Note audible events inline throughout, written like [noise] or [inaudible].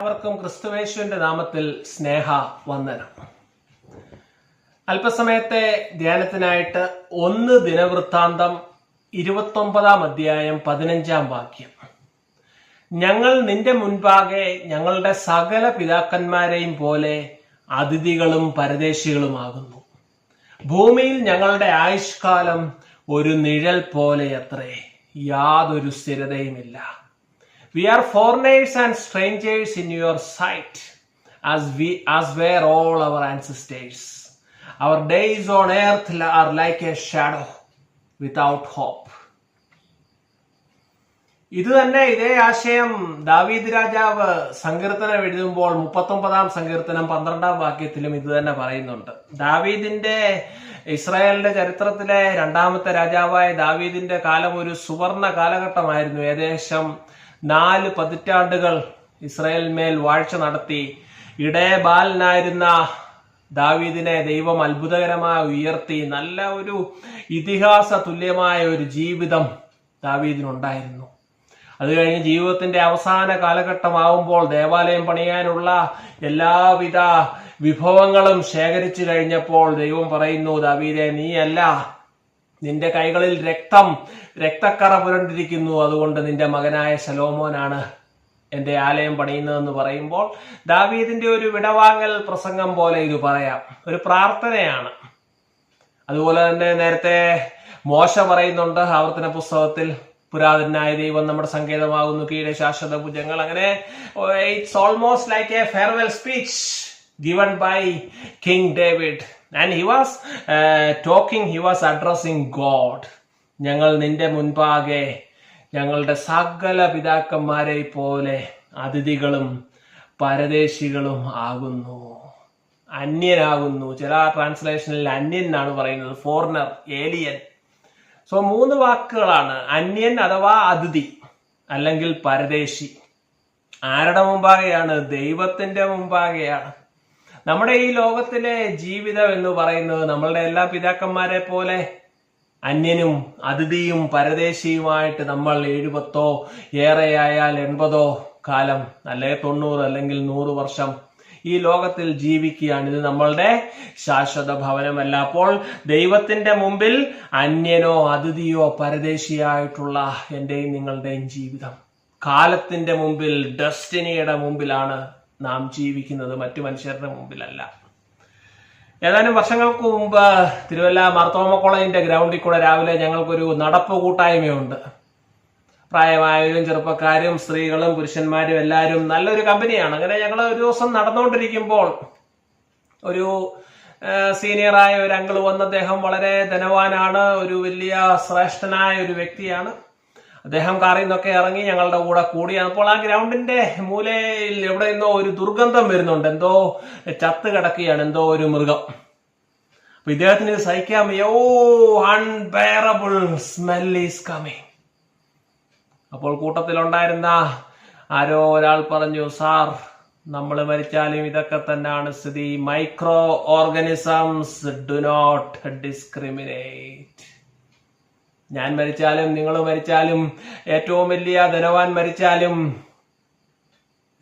എല്ലാവർക്കും ക്രിസ്തുവേശുവിന്റെ നാമത്തിൽ സ്നേഹ വന്ദനം. അല്പസമയത്തെ ധ്യാനത്തിനായിട്ട് ഒന്ന് ദിനവൃത്താന്തം ഇരുപത്തൊമ്പതാം അധ്യായം പതിനഞ്ചാം വാക്യം. ഞങ്ങൾ നിന്റെ മുൻപാകെ ഞങ്ങളുടെ സകല പിതാക്കന്മാരെയും പോലെ അതിഥികളും പരദേശികളുമാകുന്നു. ഭൂമിയിൽ ഞങ്ങളുടെ ആയുഷ്കാലം ഒരു നിഴൽ പോലെ അത്രേ യാതൊരു സ്ഥിരതയുമില്ല. We are foreigners and strangers in your sight as we as were all our ancestors our days on earth are like a shadow without hope ഇത് തന്നെ ഇതേ ആശയം ദാവീദ് രാജാവ് സങ്കീർത്തനം എഴുതുമ്പോൾ മുപ്പത്തൊമ്പതാം സങ്കീർത്തനം പന്ത്രണ്ടാം വാക്യത്തിലും ഇത് തന്നെ പറയുന്നുണ്ട്. ദാവീദിന്റെ ഇസ്രായേലിന്റെ ചരിത്രത്തിലെ രണ്ടാമത്തെ രാജാവായ ദാവീദിന്റെ കാലം ഒരു സുവർണ കാലഘട്ടമായിരുന്നു. ഏകദേശം നാല് പതിറ്റാണ്ടുകൾ ഇസ്രായേലിന്മേൽ വാഴ്ച നടത്തി ഇടയബാലനായിരുന്ന ദാവീദിനെ ദൈവം അത്ഭുതകരമായി ഉയർത്തി. നല്ല ഒരു ഇതിഹാസ തുല്യമായ ഒരു ജീവിതം ദാവീദിനുണ്ടായിരുന്നു. അത് കഴിഞ്ഞ് ജീവിതത്തിന്റെ അവസാന കാലഘട്ടമാവുമ്പോൾ ദേവാലയം പണിയാനുള്ള എല്ലാവിധ വിഭവങ്ങളും ശേഖരിച്ചു കഴിഞ്ഞപ്പോൾ ദൈവം പറയുന്നു ദാവീദെ നീയല്ല നിന്റെ കൈകളിൽ രക്തം രക്തക്കറ പുരണ്ടിരിക്കുന്നു. അതുകൊണ്ട് നിന്റെ മകനായ ശലോമോനാണ് എന്റെ ആലയം പണിയുന്നതെന്ന് പറയുമ്പോൾ ദാവീദിന്റെ ഒരു വിടവാങ്ങൽ പ്രസംഗം പോലെ ഇത് പറയാം. ഒരു പ്രാർത്ഥനയാണ്. അതുപോലെ തന്നെ നേരത്തെ മോശ പറയുന്നുണ്ട് ആവർത്തന പുസ്തകത്തിൽ പുരാതനായ ദൈവം നമ്മുടെ സങ്കേതമാകുന്നു കീഴെ ശാശ്വത ഭുജങ്ങൾ. അങ്ങനെ it's almost like a farewell speech given by king David. And he was talking he was addressing God ഞങ്ങൾ നിന്റെ മുൻപാകെ ഞങ്ങളുടെ സകല പിതാക്കന്മാരെ പോലെ അതിഥികളും പരദേശികളും ആകുന്നു. അന്യനാകുന്നു. ചില ട്രാൻസ്ലേഷനിൽ അന്യൻ എന്നാണ് പറയുന്നത്. ഫോറിനർ ഏലിയൻ സോ മൂന്ന് വാക്കുകളാണ്. അന്യൻ അഥവാ അതിഥി അല്ലെങ്കിൽ പരദേശി. ആരുടെ മുമ്പാകെയാണ്? ദൈവത്തിന്റെ മുമ്പാകെയാണ്. നമ്മുടെ ഈ ലോകത്തിലെ ജീവിതം എന്ന് പറയുന്നത് നമ്മളുടെ എല്ലാ പിതാക്കന്മാരെ പോലെ അന്യനും അതിഥിയും പരദേശിയുമായിട്ട് നമ്മൾ എഴുപത്തോ ഏറെയായാൽ എൺപതോ കാലം അല്ലെങ്കിൽ തൊണ്ണൂറ് അല്ലെങ്കിൽ നൂറ് വർഷം ഈ ലോകത്തിൽ ജീവിക്കുകയാണ്. ഇത് നമ്മളുടെ ശാശ്വത ഭവനമല്ല. അപ്പോൾ ദൈവത്തിന്റെ മുമ്പിൽ അന്യനോ അതിഥിയോ പരദേശിയായിട്ടുള്ള എന്റെയും നിങ്ങളുടെയും ജീവിതം. കാലത്തിന്റെ മുമ്പിൽ ഡെസ്റ്റിനിയുടെ മുമ്പിലാണ് നാം ജീവിക്കുന്നത് മറ്റു മനുഷ്യരുടെ മുമ്പിലല്ല. ഏതാനും വർഷങ്ങൾക്ക് മുമ്പ് തിരുവല്ല മാർത്തോമ കോളേജിന്റെ ഗ്രൗണ്ടിൽ കൂടെ രാവിലെ ഞങ്ങൾക്കൊരു നടപ്പ് കൂട്ടായ്മയുണ്ട്. പ്രായമായവരും ചെറുപ്പക്കാരും സ്ത്രീകളും പുരുഷന്മാരും എല്ലാവരും നല്ലൊരു കമ്പനിയാണ്. അങ്ങനെ ഞങ്ങൾ ഒരു ദിവസം നടന്നുകൊണ്ടിരിക്കുമ്പോൾ ഒരു സീനിയറായ ഒരു അങ്കിൾ വന്ന് അദ്ദേഹം വളരെ ധനവാനാണ് ഒരു വലിയ ശ്രേഷ്ഠനായ ഒരു വ്യക്തിയാണ്. അദ്ദേഹം കാറിൽ നിന്നൊക്കെ ഇറങ്ങി ഞങ്ങളുടെ കൂടെ കൂടി. അപ്പോൾ ആ ഗ്രൗണ്ടിന്റെ മൂലയിൽ എവിടെ നിന്നോ ഒരു ദുർഗന്ധം വരുന്നുണ്ട്. എന്തോ ചത്ത് കിടക്കുകയാണ്. എന്തോ ഒരു മൃഗം. അപ്പൊ ഇദ്ദേഹത്തിന് സഹിക്കാൻ യോ അൺബെയറബിൾ സ്മെൽ ഈസ് കമ്മിങ് അപ്പോൾ കൂട്ടത്തിലുണ്ടായിരുന്ന ആരോ ഒരാൾ പറഞ്ഞു സാർ നമ്മൾ മരിച്ചാലും ഇതൊക്കെ തന്നെയാണ് സ്ഥിതി. Micro organisms do not discriminate ഞാൻ മരിച്ചാലും നിങ്ങൾ മരിച്ചാലും ഏറ്റവും വലിയ ധനവാൻ മരിച്ചാലും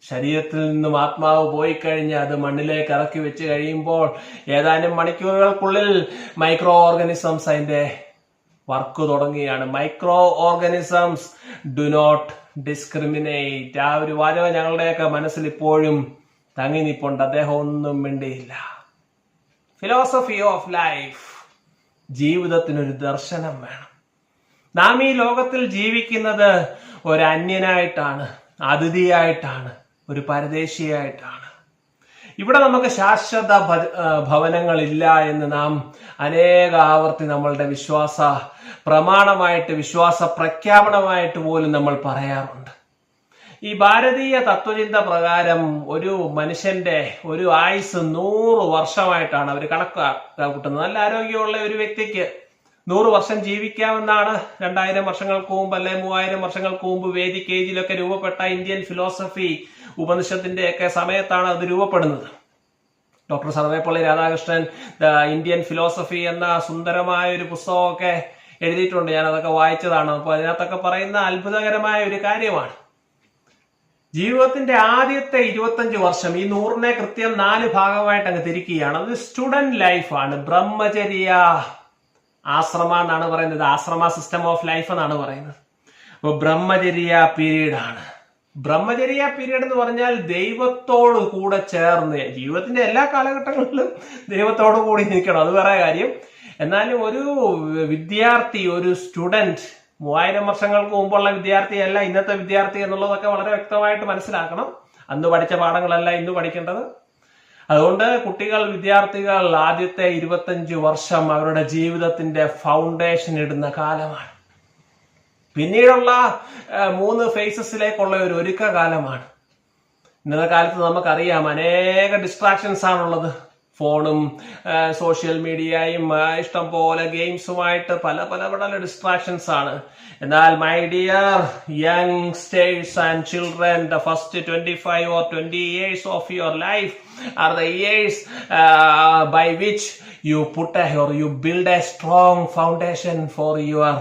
ശരീരത്തിൽ നിന്നും ആത്മാവ് പോയി കഴിഞ്ഞ് അത് മണ്ണിലേക്ക് ഇറക്കി വെച്ച് കഴിയുമ്പോൾ ഏതാനും മണിക്കൂറുകൾക്കുള്ളിൽ മൈക്രോ ഓർഗനിസംസ് അതിന്റെ വർക്ക് തുടങ്ങുകയാണ്. Microorganisms do not discriminate. ആ ഒരു വാചകം ഞങ്ങളുടെയൊക്കെ മനസ്സിൽ ഇപ്പോഴും തങ്ങി നിപ്പുണ്ട്. അദ്ദേഹം ഒന്നും മിണ്ടിയില്ല. ഫിലോസഫി ഓഫ് ലൈഫ് ജീവിതത്തിനൊരു ദർശനം വേണം. നാം ഈ ലോകത്തിൽ ജീവിക്കുന്നത് ഒരു അതിഥിയായിട്ടാണ് ഒരു പരദേശിയായിട്ടാണ്. ഇവിടെ നമുക്ക് ശാശ്വത ഭവനങ്ങളില്ല എന്ന് നാം അനേക ആവർത്തി നമ്മളുടെ വിശ്വാസ പ്രമാണമായിട്ട് വിശ്വാസ പ്രഖ്യാപനമായിട്ട് പോലും നമ്മൾ പറയാറുണ്ട്. ഈ ഭാരതീയ തത്വചിന്ത പ്രകാരം ഒരു മനുഷ്യന്റെ ഒരു ആയുസ് നൂറ് വർഷമായിട്ടാണ് അവർ കണക്കാക്കുന്നത് നല്ല ആരോഗ്യമുള്ള ഒരു വ്യക്തിക്ക് നൂറ് വർഷം ജീവിക്കാമെന്നാണ് രണ്ടായിരം വർഷങ്ങൾക്ക് മുമ്പ് അല്ലെ മൂവായിരം വർഷങ്ങൾക്ക് മുമ്പ് വേദിക് ഏജിലൊക്കെ രൂപപ്പെട്ട ഇന്ത്യൻ ഫിലോസഫി ഉപനിഷത്തിന്റെ ഒക്കെ സമയത്താണ് അത് രൂപപ്പെടുന്നത്. Doctor Sarvepalli Radhakrishnan the Indian philosophy എന്ന സുന്ദരമായ ഒരു പുസ്തകമൊക്കെ എഴുതിയിട്ടുണ്ട്. ഞാൻ അതൊക്കെ വായിച്ചതാണ്. അപ്പോൾ അതിനകത്തൊക്കെ പറയുന്ന അത്ഭുതകരമായ ഒരു കാര്യമാണ്. ജീവിതത്തിന്റെ ആദ്യത്തെ ഇരുപത്തഞ്ച് വർഷം ഈ നൂറിനെ കൃത്യം നാല് ഭാഗമായിട്ട് അങ്ങ് തിരിക്കുകയാണ്. അത് സ്റ്റുഡന്റ് ലൈഫാണ്. ബ്രഹ്മചര്യ. ആശ്രമ എന്നാണ് പറയുന്നത്. ആശ്രമ സിസ്റ്റം ഓഫ് ലൈഫ് എന്നാണ് പറയുന്നത്. അപ്പൊ ബ്രഹ്മചര്യ ആണ്. ബ്രഹ്മചര്യ പീരീഡ് എന്ന് പറഞ്ഞാൽ ദൈവത്തോട് കൂടെ ചേർന്ന് ജീവിതത്തിന്റെ എല്ലാ കാലഘട്ടങ്ങളിലും ദൈവത്തോട് കൂടി നിൽക്കണം അത് വേറെ കാര്യം. എന്നാലും ഒരു വിദ്യാർത്ഥി ഒരു സ്റ്റുഡന്റ് മൂവായിരം വർഷങ്ങൾക്ക് മുമ്പുള്ള വിദ്യാർത്ഥിയല്ല ഇന്നത്തെ വിദ്യാർത്ഥി എന്നുള്ളതൊക്കെ വളരെ വ്യക്തമായിട്ട് മനസ്സിലാക്കണം. അന്ന് പഠിച്ച പാഠങ്ങളല്ല ഇന്ന് പഠിക്കേണ്ടത്. അതുകൊണ്ട് കുട്ടികൾ വിദ്യാർത്ഥികൾ ആദ്യത്തെ ഇരുപത്തഞ്ച് വർഷം അവരുടെ ജീവിതത്തിന്റെ ഫൗണ്ടേഷൻ ഇടുന്ന കാലമാണ്. പിന്നീടുള്ള മൂന്ന് ഫേസസിലേക്കുള്ള ഒരു ഒരുക്ക കാലമാണ് ഇന്നത്തെ കാലത്ത് നമുക്കറിയാം അനേക ഡിസ്ട്രാക്ഷൻസ് ആണുള്ളത്. ഫോണും സോഷ്യൽ മീഡിയയും ഇഷ്ടം പോലെ ഗെയിംസുമായിട്ട് പല പല പല ഡിസ്ട്രാക്ഷൻസ് ആണ്. എന്നാൽ my dear youngsters and children the first twenty five or twenty years of your life are the years by which you put or you build a strong foundation for your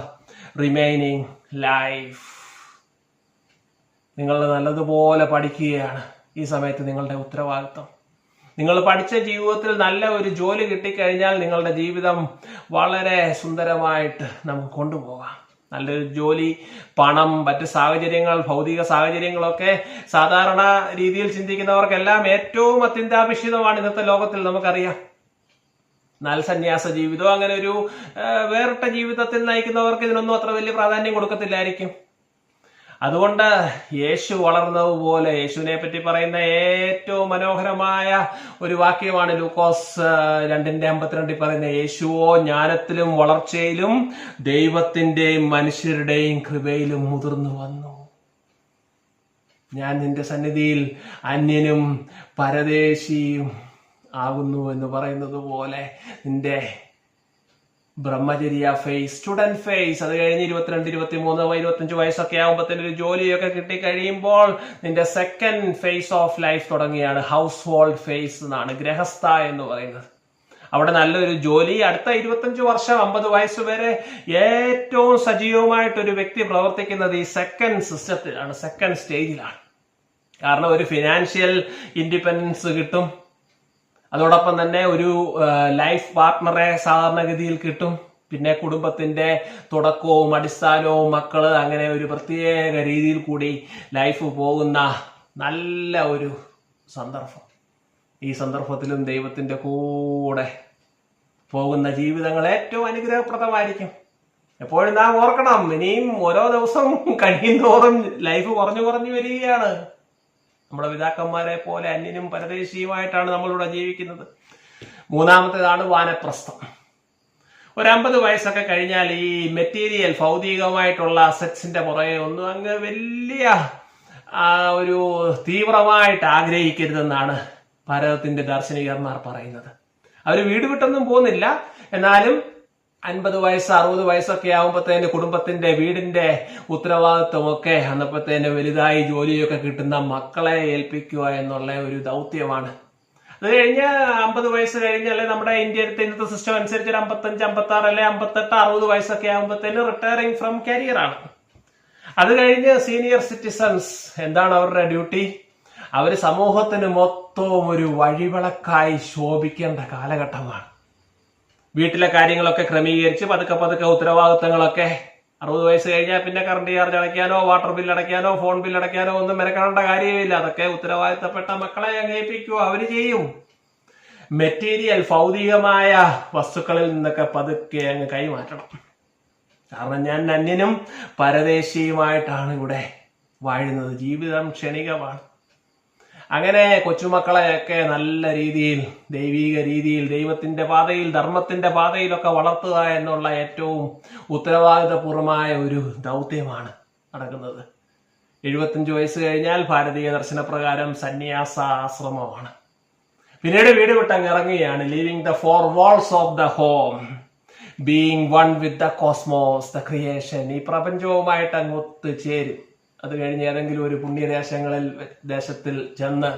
remaining life നിങ്ങൾ നല്ലതുപോലെ പഠിക്കുകയാണ്. ഈ സമയത്ത് നിങ്ങളുടെ ഉത്തരവാദിത്വം. നിങ്ങൾ പഠിച്ച ജീവിതത്തിൽ നല്ല ഒരു ജോലി കിട്ടിക്കഴിഞ്ഞാൽ നിങ്ങളുടെ ജീവിതം വളരെ സുന്ദരമായിട്ട് നമുക്ക് കൊണ്ടുപോകാം. നല്ലൊരു ജോലി പണം മറ്റ് സാഹചര്യങ്ങൾ ഭൗതിക സാഹചര്യങ്ങളൊക്കെ സാധാരണ രീതിയിൽ ചിന്തിക്കുന്നവർക്കെല്ലാം ഏറ്റവും അത്യന്താപേക്ഷിതമാണ് ഇന്നത്തെ ലോകത്തിൽ നമുക്കറിയാം. എന്നാൽ സന്യാസ ജീവിതം അങ്ങനെ ഒരു വേറിട്ട ജീവിതത്തിൽ നയിക്കുന്നവർക്ക് ഇതിനൊന്നും അത്ര വലിയ പ്രാധാന്യം കൊടുക്കത്തില്ലായിരിക്കും. അതുകൊണ്ട് യേശു വളർന്നതുപോലെ യേശുവിനെ പറ്റി പറയുന്ന ഏറ്റവും മനോഹരമായ ഒരു വാക്യമാണ് ലൂക്കോസ് രണ്ടിന്റെ അമ്പത്തിരണ്ടിൽ പറയുന്ന യേശുവോ ജ്ഞാനത്തിലും വളർച്ചയിലും ദൈവത്തിന്റെയും മനുഷ്യരുടെയും കൃപയിലും മുതിർന്നു വന്നു. ഞാൻ നിന്റെ സന്നിധിയിൽ അന്യനും പരദേശിയും ആകുന്നു എന്ന് പറയുന്നത് പോലെ നിന്റെ ബ്രഹ്മചര്യ ഫേസ് സ്റ്റുഡന്റ് ഫേസ് അത് കഴിഞ്ഞ് ഇരുപത്തിരണ്ട് ഇരുപത്തി മൂന്ന് ഇരുപത്തഞ്ച് വയസ്സൊക്കെ ആകുമ്പോഴത്തേന് ഒരു ജോലിയൊക്കെ കിട്ടി കഴിയുമ്പോൾ നിന്റെ സെക്കൻഡ് ഫേസ് ഓഫ് ലൈഫ് തുടങ്ങിയാണ്. ഹൗസ് ഹോൾഡ് ഫേസ് എന്നാണ് ഗ്രഹസ്ഥ എന്ന് പറയുന്നത്. അവിടെ നല്ലൊരു ജോലി. അടുത്ത ഇരുപത്തഞ്ച് വർഷം അമ്പത് വയസ്സ് വരെ ഏറ്റവും സജീവമായിട്ട് ഒരു വ്യക്തി പ്രവർത്തിക്കുന്നത് ഈ സെക്കൻഡ് സിസ്റ്റത്തിലാണ് സെക്കൻഡ് സ്റ്റേജിലാണ് കാരണം ഒരു ഫിനാൻഷ്യൽ ഇൻഡിപെൻഡൻസ് കിട്ടും. അതോടൊപ്പം തന്നെ ഒരു ലൈഫ് പാർട്ട്ണറെ സാധാരണഗതിയിൽ കിട്ടും. പിന്നെ കുടുംബത്തിന്റെ തുടക്കവും അടിസ്ഥാനവും മക്കൾ അങ്ങനെ ഒരു പ്രത്യേക രീതിയിൽ കൂടി ലൈഫ് പോകുന്ന നല്ല ഒരു സന്ദർഭം. ഈ സന്ദർഭത്തിലും ദൈവത്തിന്റെ കൂടെ പോകുന്ന ജീവിതങ്ങൾ ഏറ്റവും അനുഗ്രഹപ്രദമായിരിക്കും. എപ്പോഴും നാം ഓർക്കണം ഇനിയും ഓരോ ദിവസവും കഴിയുന്തോറും ലൈഫ് കുറഞ്ഞു കുറഞ്ഞു വരികയാണ്. നമ്മുടെ പിതാക്കന്മാരെ പോലെ അന്യനും പരദേശിയുമായിട്ടാണ് നമ്മളിവിടെ ജീവിക്കുന്നത്. മൂന്നാമത്തേതാണ് വാനപ്രസ്ഥം. ഒരു അമ്പത് വയസ്സൊക്കെ കഴിഞ്ഞാൽ ഈ മെറ്റീരിയൽ ഭൗതികമായിട്ടുള്ള അസറ്റ്സിന്റെ പുറകെ ഒന്നും അങ്ങ് വലിയ ഒരു തീവ്രമായിട്ട് ആഗ്രഹിക്കരുതെന്നാണ് ഭാരതത്തിന്റെ ദാർശനികന്മാർ പറയുന്നത്. അവർ വീട് വിട്ടൊന്നും പോകുന്നില്ല. എന്നാലും അൻപത് വയസ്സ് അറുപത് വയസ്സൊക്കെ ആകുമ്പോഴത്തേന് കുടുംബത്തിന്റെ വീടിന്റെ ഉത്തരവാദിത്വമൊക്കെ അന്നപ്പോഴത്തേന് വലുതായി ജോലിയൊക്കെ കിട്ടുന്ന മക്കളെ ഏൽപ്പിക്കുക എന്നുള്ള ഒരു ദൗത്യമാണ്. അത് കഴിഞ്ഞ് അമ്പത് വയസ്സ് കഴിഞ്ഞാൽ നമ്മുടെ ഇന്ത്യയിലത്തെ ഇന്നത്തെ സിസ്റ്റം അനുസരിച്ച് ഒരു അമ്പത്തഞ്ച് അമ്പത്തി ആറ് അല്ലെ അമ്പത്തെട്ട് അറുപത് വയസ്സൊക്കെ ആകുമ്പോഴത്തേന് റിട്ടയറിംഗ് ഫ്രം കരിയർ ആണ്. അത് കഴിഞ്ഞ് സീനിയർ സിറ്റിസൺസ് എന്താണ് അവരുടെ ഡ്യൂട്ടി അവർ സമൂഹത്തിന് മൊത്തവും ഒരു വഴിവിളക്കായി ശോഭിക്കേണ്ട കാലഘട്ടമാണ്. വീട്ടിലെ കാര്യങ്ങളൊക്കെ ക്രമീകരിച്ച് പതുക്കെ പതുക്കെ ഉത്തരവാദിത്തങ്ങളൊക്കെ അറുപത് വയസ്സ് കഴിഞ്ഞാൽ പിന്നെ കറണ്ട് ചാർജ് അടയ്ക്കാനോ വാട്ടർ ബിൽ അടയ്ക്കാനോ ഫോൺ ബിൽ അടയ്ക്കാനോ ഒന്നും മെനക്കെടേണ്ട കാര്യമില്ല. അതൊക്കെ ഉത്തരവാദിത്തപ്പെട്ട മക്കളെ അങ്ങ് ഏൽപ്പിക്കുക അവർ ചെയ്യും. മെറ്റീരിയൽ ഭൗതികമായ വസ്തുക്കളിൽ നിന്നൊക്കെ പതുക്കെ അങ്ങ് കൈമാറ്റണം. കാരണം ഞാൻ അന്യനും പരദേശിയുമായിട്ടാണ് ഇവിടെ വാഴുന്നത്. ജീവിതം ക്ഷണികമാണ്. അങ്ങനെ കൊച്ചുമക്കളെയൊക്കെ നല്ല രീതിയിൽ ദൈവീക രീതിയിൽ ദൈവത്തിന്റെ പാതയിൽ ധർമ്മത്തിന്റെ പാതയിലൊക്കെ വളർത്തുക എന്നുള്ള ഏറ്റവും ഉത്തരവാദിതപൂർവമായ ഒരു ദൗത്യമാണ് നടക്കുന്നത്. എഴുപത്തഞ്ച് വയസ്സ് കഴിഞ്ഞാൽ ഭാരതീയ ദർശനപ്രകാരം സന്യാസ ആശ്രമമാണ് പിന്നീട് വീട് വിട്ടങ്ങ് ഇറങ്ങുകയാണ്. Leaving the four walls of the home being one with the cosmos the creation ഈ പ്രപഞ്ചവുമായിട്ട് അങ്ങ് ഒത്തുചേരും. അത് കഴിഞ്ഞ് ഏതെങ്കിലും ഒരു പുണ്യദേശങ്ങളിൽ ദേശത്തിൽ ചെന്ന്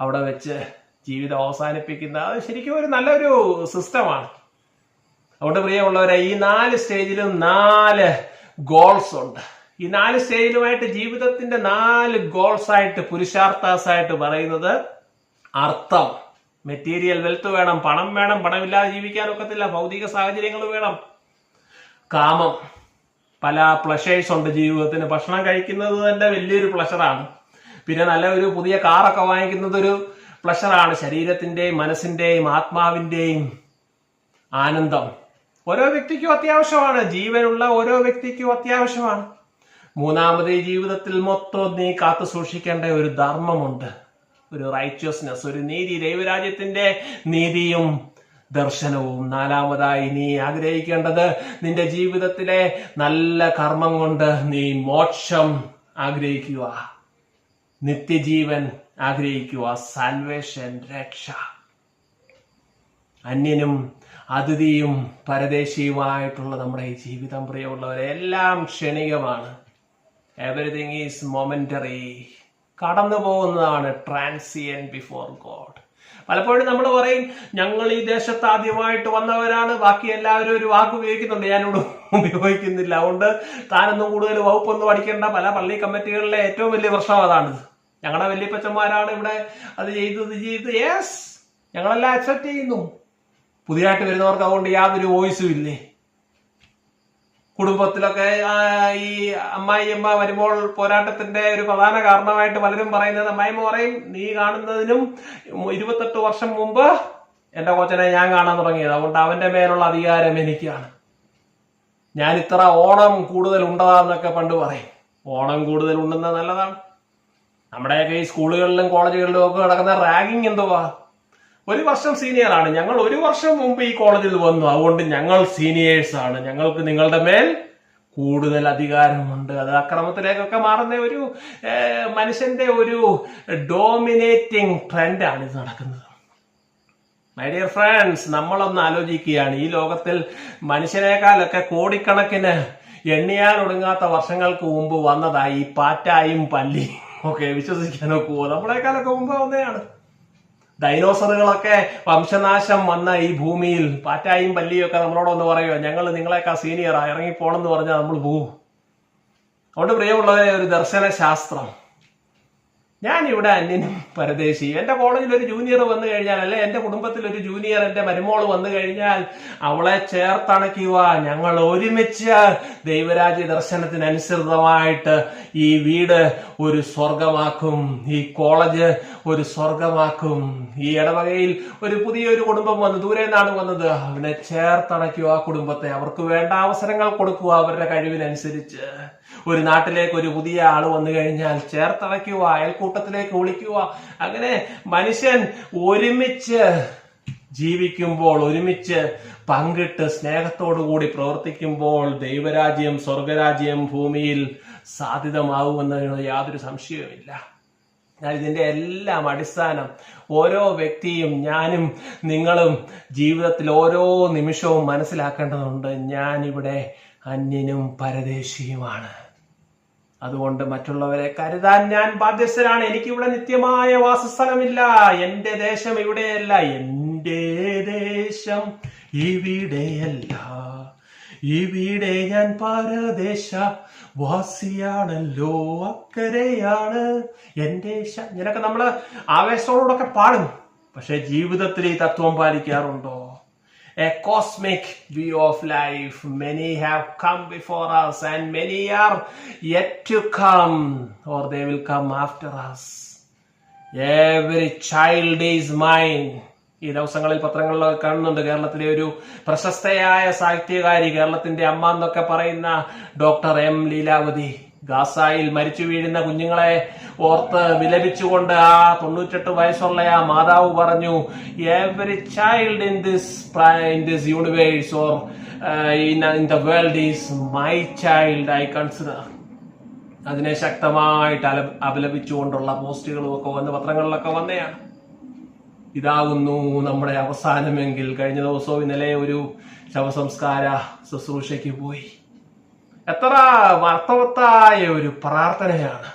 അവിടെ വെച്ച് ജീവിതം അവസാനിപ്പിക്കുന്ന അത് ശരിക്കും ഒരു നല്ലൊരു സിസ്റ്റമാണ്. അതുകൊണ്ട് പ്രിയമുള്ളവരെ ഈ നാല് സ്റ്റേജിലും നാല് ഗോൾസ് ഉണ്ട്. ഈ നാല് സ്റ്റേജിലുമായിട്ട് ജീവിതത്തിന്റെ നാല് ഗോൾസ് ആയിട്ട് പുരുഷാർത്ഥാസ് ആയിട്ട് പറയുന്നത് അർത്ഥം. മെറ്റീരിയൽ വെൽത്ത് വേണം പണം വേണം പണമില്ലാതെ ജീവിക്കാൻ ഒക്കത്തില്ല ഭൗതിക സാഹചര്യങ്ങൾ വേണം കാമം. പല പ്ലഷേഴ്സ് ഉണ്ട് ജീവിതത്തിന്. ഭക്ഷണം കഴിക്കുന്നത് തന്നെ വലിയൊരു പ്ലഷറാണ് പിന്നെ നല്ല ഒരു പുതിയ കാറൊക്കെ വാങ്ങിക്കുന്നത് ഒരു പ്ലഷറാണ് ശരീരത്തിന്റെയും മനസ്സിന്റെയും ആത്മാവിന്റെയും ആനന്ദം. ഓരോ വ്യക്തിക്കും അത്യാവശ്യമാണ്. ജീവനുള്ള ഓരോ വ്യക്തിക്കും അത്യാവശ്യമാണ്. മൂന്നാമത് ഈ ജീവിതത്തിൽ മൊത്തം നീ കാത്തു സൂക്ഷിക്കേണ്ട ഒരു ധർമ്മമുണ്ട്. ഒരു റൈറ്റ്യസ്നെസ് ഒരു നീതി. ദൈവരാജ്യത്തിന്റെ നീതിയും ദർശനവും നാലാമതായി നീ ആഗ്രഹിക്കേണ്ടത് നിന്റെ ജീവിതത്തിലെ നല്ല കർമ്മം കൊണ്ട് നീ മോക്ഷം ആഗ്രഹിക്കുക. നിത്യജീവൻ ആഗ്രഹിക്കുക. സാൽവേഷൻ രക്ഷ. അന്യനും അതിഥിയും പരദേശിയുമായിട്ടുള്ള നമ്മുടെ ഈ ജീവിതം പ്രിയമുള്ളവരെ എല്ലാം ക്ഷണികമാണ്. എവറിഥിങ് ഈസ് മൊമെന്ററി കടന്നു പോകുന്നതാണ് ട്രാൻസിയൻ ബിഫോർ ഗോഡ് പലപ്പോഴും നമ്മൾ പറയും ഞങ്ങൾ ഈ ദേശത്ത് ആദ്യമായിട്ട് വന്നവരാണ്. ബാക്കി എല്ലാവരും ഒരു വാക്ക് ഉപയോഗിക്കുന്നുണ്ട്. ഞാനിവിടെ ഉപയോഗിക്കുന്നില്ല. അതുകൊണ്ട് താനൊന്നും കൂടുതൽ വകുപ്പൊന്നും പഠിക്കേണ്ട പല പള്ളി കമ്മിറ്റികളിലെ ഏറ്റവും വലിയ പ്രശ്നം അതാണ് ഞങ്ങളുടെ വല്യപ്പച്ചന്മാരാണ് ഇവിടെ അത് ചെയ്തു ചെയ്തു. യെസ് ഞങ്ങളെല്ലാം അക്സെപ്റ്റ് ചെയ്യുന്നു. പുതിയതായിട്ട് വരുന്നവർക്ക് അതുകൊണ്ട് യാതൊരു വോയിസും ഇല്ലേ? കുടുംബത്തിലൊക്കെ ഈ അമ്മായിയമ്മ വരുമ്പോൾ പോരാട്ടത്തിന്റെ ഒരു പ്രധാന കാരണമായിട്ട് പലരും പറയുന്നത് അമ്മായിമ്മ പറയും നീ കാണുന്നതിനും ഇരുപത്തെട്ട് വർഷം മുമ്പ് എന്റെ കൊച്ചനെ ഞാൻ കാണാൻ തുടങ്ങിയത്. അതുകൊണ്ട് അവന്റെ മേലുള്ള അധികാരം എനിക്കാണ്. ഞാൻ ഇത്ര ഓണം കൂടുതൽ ഉണ്ടതാന്നൊക്കെ പണ്ട് പറയും. ഓണം കൂടുതൽ ഉണ്ടെന്നത് നല്ലതാണ്. നമ്മുടെയൊക്കെ ഈ സ്കൂളുകളിലും കോളേജുകളിലും ഒക്കെ നടക്കുന്ന റാഗിങ് എന്തുവാ? ഒരു വർഷം സീനിയർ ആണ്. ഞങ്ങൾ ഒരു വർഷം മുമ്പ് ഈ കോളേജിൽ വന്നു. അതുകൊണ്ട് ഞങ്ങൾ സീനിയേഴ്സ് ആണ്. ഞങ്ങൾക്ക് നിങ്ങളുടെ മേൽ കൂടുതൽ അധികാരമുണ്ട്. അത് അക്രമത്തിലേക്കൊക്കെ മാറുന്ന ഒരു മനുഷ്യന്റെ ഒരു ഡോമിനേറ്റിംഗ് ട്രെൻഡാണ് ഇത് നടക്കുന്നത്. മൈ ഡിയർ ഫ്രണ്ട്സ് നമ്മളൊന്ന് ആലോചിക്കുകയാണ്. ഈ ലോകത്തിൽ മനുഷ്യനേക്കാളൊക്കെ കോടിക്കണക്കിന് എണ്ണിയാൽ ഒടുങ്ങാത്ത വർഷങ്ങൾക്ക് മുമ്പ് വന്നതായി പാറ്റായും പല്ലിയും ഒക്കെ വിശ്വസിക്കാനൊക്കെ നമ്മളെക്കാളൊക്കെ മുമ്പ് വന്നതാണ്. ഡൈനോസറുകളൊക്കെ വംശനാശം വന്ന ഈ ഭൂമിയിൽ പാറ്റായും പല്ലിയും ഒക്കെ നമ്മളോടൊന്ന് പറയുമോ ഞങ്ങൾ നിങ്ങളെയൊക്കെ സീനിയറാ ഇറങ്ങി പോണെന്ന് പറഞ്ഞാൽ നമ്മൾ പോവും. അതുകൊണ്ട് പ്രിയമുള്ളവരെ ഒരു ദർശന ശാസ്ത്രം ഞാൻ ഇവിടെ അന്യനും പരദേശി എന്റെ കോളേജിൽ ഒരു ജൂനിയർ വന്നു കഴിഞ്ഞാൽ അല്ലെ എന്റെ കുടുംബത്തിൽ ഒരു ജൂനിയർ എന്റെ മരുമോൾ വന്നു കഴിഞ്ഞാൽ അവളെ ചേർത്തണയ്ക്കുക. ഞങ്ങൾ ഒരുമിച്ച് ദൈവരാജ്യ ദർശനത്തിനനുസൃതമായിട്ട് ഈ വീട് ഒരു സ്വർഗമാക്കും ഈ കോളേജ് ഒരു സ്വർഗമാക്കും ഈ ഇടവകയിൽ ഒരു പുതിയൊരു കുടുംബം വന്നു ദൂരെ നിന്നാണ് വന്നത്. അവനെ ചേർത്തണയ്ക്കുക ആ കുടുംബത്തെ. അവർക്ക് വേണ്ട അവസരങ്ങൾ കൊടുക്കുക അവരുടെ കഴിവിനനുസരിച്ച്. ഒരു നാട്ടിലേക്ക് ഒരു പുതിയ ആൾ വന്നു കഴിഞ്ഞാൽ ചേർത്തടയ്ക്കുക അയൽക്കൂട്ടത്തിലേക്ക് വിളിക്കുക അങ്ങനെ മനുഷ്യൻ ഒരുമിച്ച് ജീവിക്കുമ്പോൾ ഒരുമിച്ച് പങ്കിട്ട് കൂടി പ്രവർത്തിക്കുമ്പോൾ ദൈവരാജ്യം സ്വർഗരാജ്യം ഭൂമിയിൽ സാധ്യതമാവുമെന്നതിന് യാതൊരു സംശയവുമില്ല. ഞാൻ ഇതിന്റെ എല്ലാം അടിസ്ഥാനം ഓരോ വ്യക്തിയും ഞാനും നിങ്ങളും ജീവിതത്തിൽ ഓരോ നിമിഷവും മനസ്സിലാക്കേണ്ടതുണ്ട്. ഞാനിവിടെ അന്യനും പരദേശിയുമാണ്. അതുകൊണ്ട് മറ്റുള്ളവരെ കരുതാൻ ഞാൻ ബാധ്യസ്ഥനാണ്. എനിക്കിവിടെ നിത്യമായ വാസസ്ഥലമില്ല. എന്റെ ദേശം ഇവിടെയല്ല. എന്റെ ദേശം ഇവിടെയല്ല. ഇവിടെ ഞാൻ പരദേശ വാസിയാണല്ലോ അക്കരെയാണ് എന്റെ ഇങ്ങനൊക്കെ നമ്മൾ ആവേശത്തോടൊക്കെ പാടും. പക്ഷെ ജീവിതത്തിൽ ഈ തത്വം പാലിക്കാറുണ്ടോ? A cosmic view of life. Many have come before us, and many are yet to come, or they will come after us. Every child is mine. ഈ ദിവസങ്ങളിൽ പത്രങ്ങളിലൊക്കെ കാണുന്നുണ്ട് കേരളത്തിലെ ഒരു പ്രശസ്തയായ സാഹിത്യകാരി കേരളത്തിന്റെ അമ്മ എന്നൊക്കെ പറയുന്ന ഡോക്ടർ എം ലീലാവതി ഗാസായിൽ മരിച്ചു വീഴുന്ന കുഞ്ഞുങ്ങളെ ഓർത്ത് വിലപിച്ചുകൊണ്ട് ആ തൊണ്ണൂറ്റെട്ട് വയസ്സുള്ള ആ മാതാവ് പറഞ്ഞു every child in this in this universe or in the world is my child I consider അതിനെ ശക്തമായിട്ട് അല അപലപിച്ചുകൊണ്ടുള്ള പോസ്റ്റുകളും ഒക്കെ വന്ന് പത്രങ്ങളിലൊക്കെ വന്നെയാണ്. ഇതാകുന്നു നമ്മുടെ അവസാനമെങ്കിൽ. കഴിഞ്ഞ ദിവസവും ഇന്നലെ ഒരു ശവസംസ്കാര ശുശ്രൂഷയ്ക്ക് പോയി. എത്ര അർത്ഥവത്തായ ഒരു പ്രാർത്ഥനയാണ്.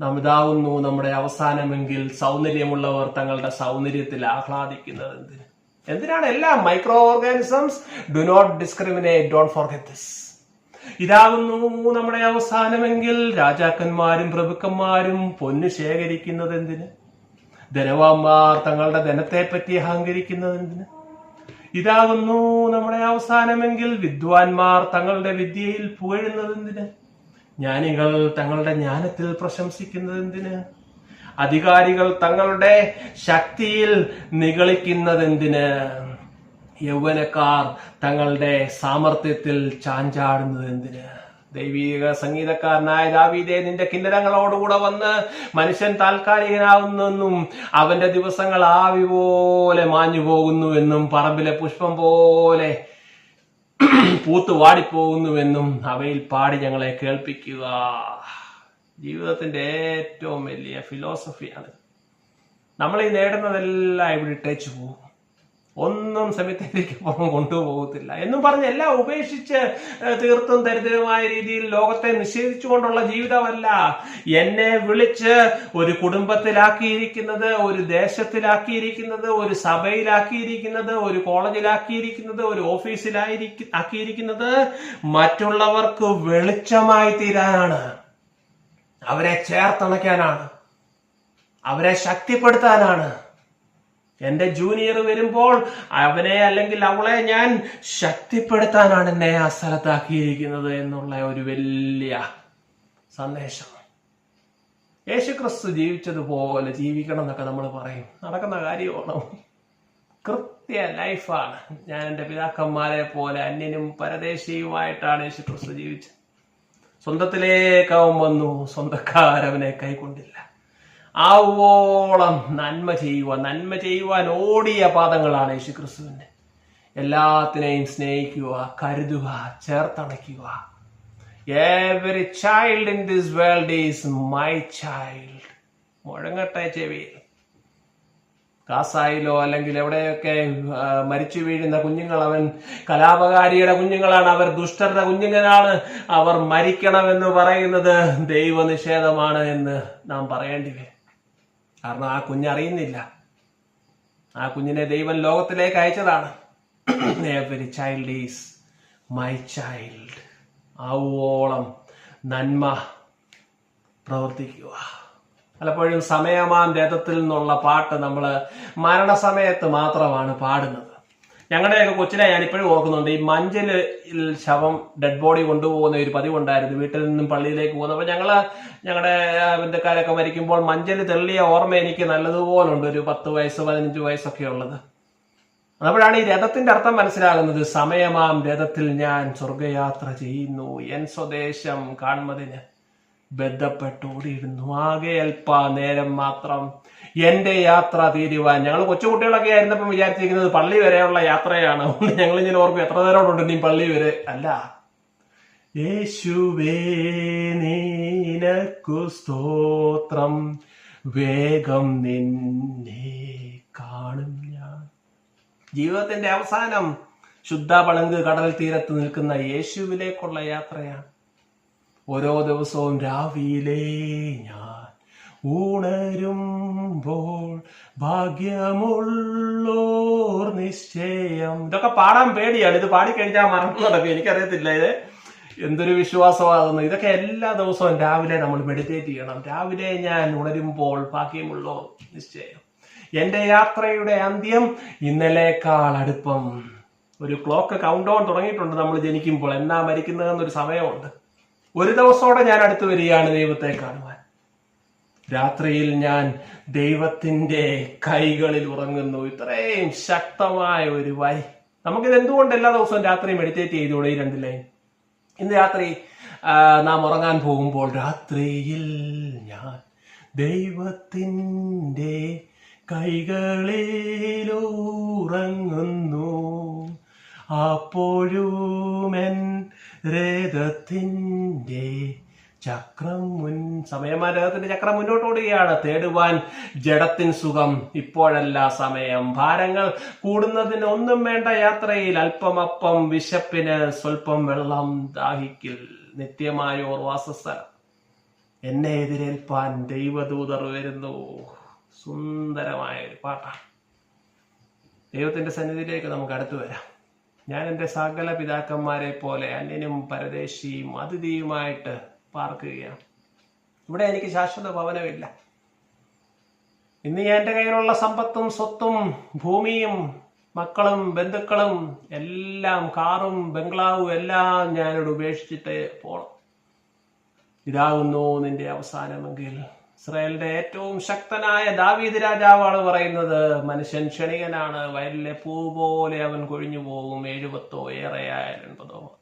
നാം ഇതാവുന്നു നമ്മുടെ അവസാനമെങ്കിൽ സൗന്ദര്യമുള്ളവർ തങ്ങളുടെ സൗന്ദര്യത്തിൽ ആഹ്ലാദിക്കുന്നത് എന്തിന്? എന്തിനാണ് എല്ലാം microorganisms do not discriminate don't forget this ഇതാകുന്നു നമ്മുടെ അവസാനമെങ്കിൽ രാജാക്കന്മാരും പ്രഭുക്കന്മാരും പൊന്നു ശേഖരിക്കുന്നത് എന്തിന്? ധനവാന്മാർ തങ്ങളുടെ ധനത്തെപ്പറ്റി അഹങ്കരിക്കുന്നത് എന്തിന്? ഇതാകുന്നു നമ്മുടെ അവസാനമെങ്കിൽ വിദ്വാൻമാർ തങ്ങളുടെ വിദ്യയിൽ പുകഴുന്നത് എന്തിന് ജ്ഞാനികൾ തങ്ങളുടെ ജ്ഞാനത്തിൽ പ്രശംസിക്കുന്നത് എന്തിന് അധികാരികൾ തങ്ങളുടെ ശക്തിയിൽ നിഗളിക്കുന്നതെന്തിന്? യൗവനക്കാർ തങ്ങളുടെ സാമർത്ഥ്യത്തിൽ ചാഞ്ചാടുന്നത് എന്തിന് ദൈവീക സംഗീതക്കാരനായ ദാവീദേ നിന്റെ കിന്നരങ്ങളോടുകൂടെ വന്ന് മനുഷ്യൻ താൽക്കാലികനാവുന്നെന്നും അവന്റെ ദിവസങ്ങൾ ആവി പോലെ മാഞ്ഞു പോകുന്നു എന്നും പറമ്പിലെ പുഷ്പം പോലെ പൂത്ത് വാടിപ്പോകുന്നുവെന്നും അവയിൽ പാടി ഞങ്ങളെ കേൾപ്പിക്കുക. ജീവിതത്തിന്റെ ഏറ്റവും വലിയ ഫിലോസഫിയാണ് നമ്മൾ ഈ നേടുന്നതെല്ലാം ഇവിടെ ഇട്ടേച്ചു പോകും. ഒന്നും സെമിത്തേരിക്ക് പുറം കൊണ്ടുപോകത്തില്ല. എന്നും പറഞ്ഞ് എല്ലാം ഉപേക്ഷിച്ച് തീർത്തും ദരിദ്രമായ രീതിയിൽ ലോകത്തെ നിഷേധിച്ചുകൊണ്ടുള്ള ജീവിതമല്ല. എന്നെ വിളിച്ച് ഒരു കുടുംബത്തിലാക്കിയിരിക്കുന്നത് ഒരു ദേശത്തിലാക്കിയിരിക്കുന്നത് ഒരു സഭയിലാക്കിയിരിക്കുന്നത് ഒരു കോളേജിലാക്കിയിരിക്കുന്നത് ഒരു ഓഫീസിലായിരിക്കും ആക്കിയിരിക്കുന്നത് മറ്റുള്ളവർക്ക് വെളിച്ചമായി തീരാനാണ്. അവരെ ചേർത്തണയ്ക്കാനാണ്. അവരെ ശക്തിപ്പെടുത്താനാണ്. എന്റെ ജൂനിയർ വരുമ്പോൾ അവനെ അല്ലെങ്കിൽ അവളെ ഞാൻ ശക്തിപ്പെടുത്താനാണ് എന്നെ ആ സ്ഥലത്താക്കിയിരിക്കുന്നത് എന്നുള്ള ഒരു വലിയ സന്ദേശം. യേശുക്രിസ്തു ജീവിച്ചതുപോലെ ജീവിക്കണം എന്നൊക്കെ നമ്മൾ പറയും. നടക്കുന്ന കാര്യമാണ്. കൃത്യ ലൈഫാണ്. ഞാൻ എന്റെ പിതാക്കന്മാരെ പോലെ അന്യനും പരദേശിയുമായിട്ടാണ് യേശുക്രിസ്തു ജീവിച്ചത്. സ്വന്തത്തിലേക്കാവും വന്നു. സ്വന്തക്കാരവനെ കൈക്കൊണ്ടില്ല. ആവോളം നന്മ ചെയ്യുവാൻ നന്മ ചെയ്യുവാൻ ഓടിയ പാദങ്ങളാണ് യേശുക്രിസ്തുവിന്റെ എല്ലാത്തിനെയും സ്നേഹിക്കുക കരുതുക ചേർത്തണയ്ക്കുക. Every child in this world is my child മുഴങ്ങട്ടെ ചെവിയിൽ കാസായിലോ അല്ലെങ്കിൽ എവിടെയൊക്കെ മരിച്ചു വീഴുന്ന കുഞ്ഞുങ്ങൾ അവൻ കലാപകാരിയുടെ കുഞ്ഞുങ്ങളാണ് അവർ ദുഷ്ടരുടെ കുഞ്ഞുങ്ങളാണ് അവർ മരിക്കണമെന്ന് പറയുന്നത് ദൈവനിഷേധമാണ് എന്ന് നാം പറയേണ്ടി വരും. കാരണം ആ കുഞ്ഞറിയുന്നില്ല ആ കുഞ്ഞിനെ ദൈവം ലോകത്തിലേക്ക് അയച്ചതാണ്. Every child is my child ആവോളം നന്മ പ്രവർത്തിക്കുക. പലപ്പോഴും സമയമാം രഥത്തിൽ നിന്നുള്ള പാട്ട് നമ്മൾ മരണസമയത്ത് മാത്രമാണ് പാടുന്നത്. ഞങ്ങളുടെയൊക്കെ ഞാൻ ഇപ്പോഴും ഓർക്കുന്നുണ്ട്. ഈ മഞ്ചലിൽ ശവം ഡെഡ് ബോഡി കൊണ്ടുപോകുന്ന ഒരു പതിവുണ്ടായിരുന്നു. വീട്ടിൽ നിന്നും പള്ളിയിലേക്ക് പോകുന്നത് അപ്പൊ ഞങ്ങൾ ഞങ്ങളുടെ ബന്ധുക്കാരൊക്കെ മരിക്കുമ്പോൾ മഞ്ചലി തെള്ളിയ ഓർമ്മ എനിക്ക് നല്ലതുപോലുണ്ട്. ഒരു പത്ത് വയസ്സ് പതിനഞ്ച് വയസ്സൊക്കെ ഉള്ളത്. അപ്പോഴാണ് ഈ രഥത്തിന്റെ അർത്ഥം മനസ്സിലാകുന്നത്. സമയമാം രഥത്തിൽ ഞാൻ സ്വർഗയാത്ര ചെയ്യുന്നു. എൻ സ്വദേശം കാൺമതിന് ബന്ധപ്പെട്ടോടിയിരുന്നു ആകെ അല്പ നേരം മാത്രം എന്റെ യാത്ര തീരുവാൻ ഞങ്ങൾ കൊച്ചുകുട്ടികളൊക്കെ ആയിരുന്നപ്പം വിചാരിച്ചിരിക്കുന്നത് പള്ളി വരെയുള്ള യാത്രയാണ്. [laughs] ഞങ്ങൾ ഇങ്ങനെ ഓർക്കും എത്ര നേരോടുണ്ട് നീ പള്ളി വരെ? അല്ല. യേശുവേ നീനക്കു സ്തോത്രം. വേഗം നിന്നെ കാണും ഞാൻ. ജീവിതത്തിന്റെ അവസാനം ശുദ്ധ പളങ്ക് കടൽ തീരത്ത് നിൽക്കുന്ന യേശുവിലേക്കുള്ള യാത്രയാണ്. ഓരോ ദിവസവും രാവിലെ ഞാൻ ഉണരുമ്പോൾ ഭാഗ്യമുള്ളോർ നിശ്ചയം. ഇതൊക്കെ പാടാൻ പേടിയാണ്. ഇത് പാടിക്കഴിഞ്ഞാൽ മറന്നു നടക്കും. എനിക്കറിയത്തില്ല ഇത്. എന്തൊരു വിശ്വാസമാകുന്നു. ഇതൊക്കെ എല്ലാ ദിവസവും രാവിലെ നമ്മൾ മെഡിറ്റേറ്റ് ചെയ്യണം. രാവിലെ ഞാൻ ഉണരുമ്പോൾ ഭാഗ്യമുള്ളോർ നിശ്ചയം. എന്റെ യാത്രയുടെ അന്ത്യം ഇന്നലേക്കാൾ അടുപ്പം. ഒരു ക്ലോക്ക് കൗണ്ട് ഡൗൺ തുടങ്ങിയിട്ടുണ്ട് നമ്മൾ ജനിക്കുമ്പോൾ. എന്നാ മരിക്കുന്നതെന്നൊരു സമയമുണ്ട്. ഒരു ദിവസോടെ ഞാൻ അടുത്ത് വരികയാണ് ദൈവത്തെ കാണുവാൻ. രാത്രിയിൽ ഞാൻ ദൈവത്തിന്റെ കൈകളിൽ ഉറങ്ങുന്നു. ഇത്രയും ശക്തമായ ഒരു വരി നമുക്കിത് എന്തുകൊണ്ട് എല്ലാ ദിവസവും രാത്രി മെഡിറ്റേറ്റ് ചെയ്തുകൂടെ ഈ രണ്ട് ലൈൻ ഇന്ന് രാത്രി നാം ഉറങ്ങാൻ പോകുമ്പോൾ രാത്രിയിൽ ഞാൻ ദൈവത്തിന്റെ കൈകളിലുറങ്ങുന്നു അപ്പോഴുമെൻ രഥത്തിന്റെ ചക്രം മുൻ സമയമാരകത്തിന്റെ ചക്രം മുന്നോട്ട് ഓടുകയാണ്. തേടുവാൻ ജഡത്തിൻ സുഖം ഇപ്പോഴല്ല സമയം. ഭാരങ്ങൾ കൂടുന്നതിന് ഒന്നും വേണ്ട യാത്രയിൽ അല്പമപ്പം വിശപ്പിന് സ്വല്പം വെള്ളം ദാഹിക്കിൽ. നിത്യമായ ഓർവാസ സ്ഥലം എന്നെ എതിരേൽപ്പാൻ ദൈവദൂതർ വരുന്നു. സുന്ദരമായ ഒരു പാട്ടാണ്. ദൈവത്തിന്റെ സന്നിധിയിലേക്ക് നമുക്ക് അടുത്തു വരാം. ഞാൻ എന്റെ സകല പിതാക്കന്മാരെ പോലെ അന്യനും പരദേശിയും അതിഥിയുമായിട്ട് പാർക്കുകയാണ്. ഇവിടെ എനിക്ക് ശാശ്വത ഭവനമില്ല. ഇന്ന് ഞാൻ എന്റെ കയ്യിലുള്ള സമ്പത്തും സ്വത്തും ഭൂമിയും മക്കളും ബന്ധുക്കളും എല്ലാം കാറും ബംഗ്ലാവും എല്ലാം ഞാനിവിടെ ഉപേക്ഷിച്ചിട്ട് പോണം. ഇതാകുന്നു നിന്റെ അവസാനമെങ്കിൽ. ഇസ്രായേലിന്റെ ഏറ്റവും ശക്തനായ ദാവീദ് രാജാവാണ് പറയുന്നത് മനുഷ്യൻ ക്ഷണികനാണ് വയലിലെ പൂ പോലെ അവൻ കൊഴിഞ്ഞു പോകും എഴുപത്തോ ഏറെയായാൽ എൺപതോ.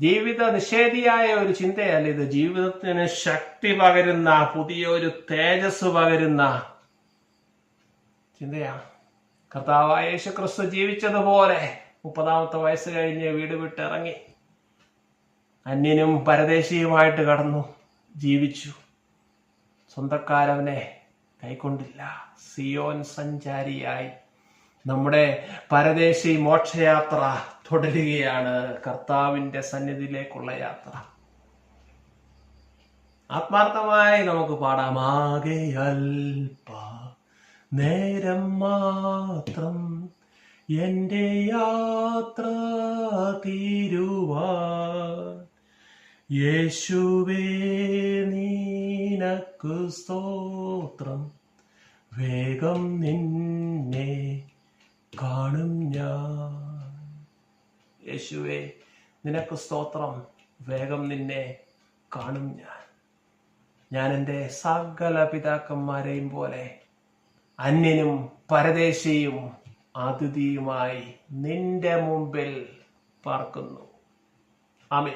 ജീവിത നിഷേധിയായ ഒരു ചിന്തയല്ല ഇത്. ജീവിതത്തിന് ശക്തി പകരുന്ന പുതിയൊരു തേജസ് പകരുന്ന ചിന്തയാ. കർത്താവായ യേശു ക്രിസ്തു ജീവിച്ചതുപോലെ മുപ്പതാമത്തെ വയസ്സ് കഴിഞ്ഞ് വീട് വിട്ടിറങ്ങി. അന്യനും പരദേശിയുമായിട്ട് കടന്നു. ജീവിച്ചു. സ്വന്തക്കാരവനെ കൈക്കൊണ്ടില്ല. സിയോൻ സഞ്ചാരിയായി. നമ്മുടെ പരദേശി മോക്ഷയാത്ര തുടരുകയാണ് കർത്താവിന്റെ സന്നിധിയിലേക്കുള്ള യാത്ര. ആത്മാർത്ഥമായി നമുക്ക് പാടാം ആകെ അൽപ നേരം മാത്രം എന്റെ യാത്ര തീരുവാൻ. യേശുവേ നീനക്കു സ്തോത്രം. വേഗം നിന്നെ കാണും ഞാൻ. യേശുവേ നിനക്ക് സ്തോത്രം. വേഗം നിന്നെ കാണും ഞാൻ. ഞാൻ എന്റെ സകല പിതാക്കന്മാരെയും പോലെ അന്യനും പരദേശിയും അതിഥിയുമായി നിന്റെ മുമ്പിൽ പാർക്കുന്നു. ആമേ